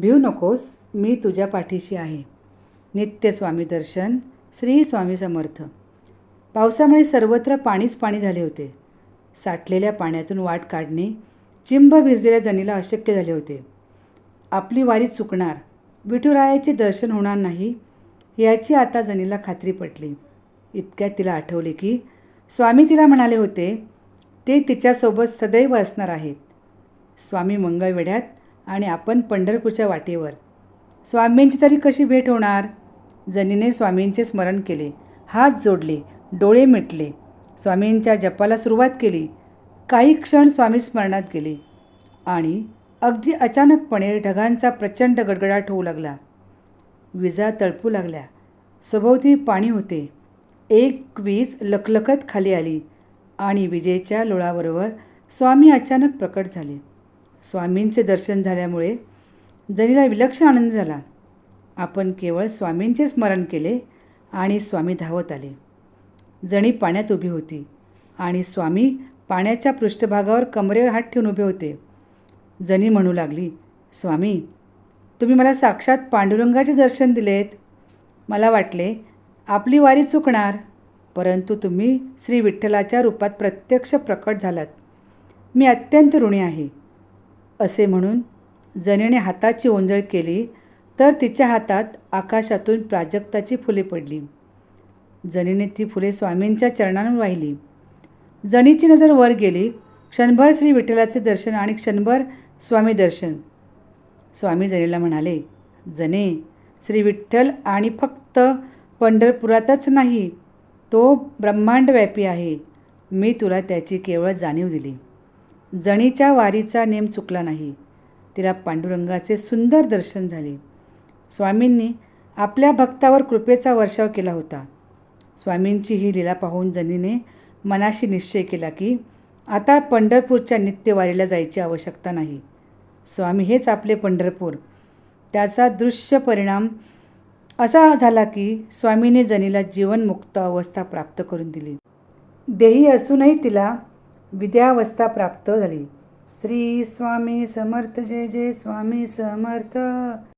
भिऊ नकोस मी तुझ्या पाठीशी आहे. नित्य स्वामी दर्शन श्री स्वामी समर्थ. पावसामुळे सर्वत्र पाणीच पाणी झाले होते. साठलेल्या पाण्यातून वाट काढणे चिंब भिजलेल्या जनीला अशक्य झाले होते. आपली वारी चुकणार विठुरायाचे दर्शन होणार नाही याची आता जनीला खात्री पटली. इतक्यात तिला आठवले की स्वामी तिला म्हणाले होते ते तिच्यासोबत सदैव असणार आहेत. स्वामी मंगळवेढ्यात आणि आपण पंढरपूरच्या वाटेवर. स्वामींची तरी कशी भेट होणार? जनीने स्वामींचे स्मरण केले. हात जोडले डोळे मिटले. स्वामींच्या जपाला सुरुवात केली. काही क्षण स्वामी स्मरणात गेले. आणि अगदी अचानकपणे ढगांचा प्रचंड गडगडाट होऊ लागला. विजा तळपू लागल्या. सभोवती पाणी होते. एक वीज लखलखत खाली आली आणि विजेच्या लोळाबरोबर स्वामी अचानक प्रकट झाले. स्वामींचे दर्शन झाल्यामुळे जनीला विलक्षण आनंद झाला आपण केवळ स्वामींचे स्मरण केले आणि स्वामी धावत आले. जणी पाण्यात उभी होती आणि स्वामी पाण्याच्या पृष्ठभागावर कमरेवर हात ठेवून उभे होते. जनी म्हणू लागली स्वामी तुम्ही मला साक्षात पांडुरंगाचे दर्शन दिलेत. मला वाटले आपली वारी चुकणार परंतु तुम्ही श्री विठ्ठलाच्या रूपात प्रत्यक्ष प्रकट झालात. मी अत्यंत ऋणी आहे. असे म्हणून जनीने हाताची ओंजळ केली तर तिच्या हातात आकाशातून प्राजक्ताची फुले पडली. जनीने ती फुले स्वामींच्या चरणांवर वाहिली. जणीची नजर वर गेली. क्षणभर श्री विठ्ठलाचे दर्शन आणि क्षणभर स्वामी दर्शन. स्वामी जनीला म्हणाले जने श्री विठ्ठल आणि फक्त पंढरपुरातच नाही तो ब्रह्मांडव्यापी आहे. मी तुला त्याची केवळ जाणीव दिली. जणीच्या वारीचा नेम चुकला नाही. तिला पांडुरंगाचे सुंदर दर्शन झाले. स्वामींनी आपल्या भक्तावर कृपेचा वर्षाव केला होता. स्वामींची ही लीला पाहून जनीने मनाशी निश्चय केला की आता पंढरपूरच्या नित्यवारीला जायची आवश्यकता नाही. स्वामी हेच आपले पंढरपूर. त्याचा दृश्य परिणाम असा झाला की स्वामीने जनीला जीवनमुक्त अवस्था प्राप्त करून दिली. देही असूनही तिला विद्यावस्था प्राप्त झाली. श्री स्वामी समर्थ जय जय स्वामी समर्थ.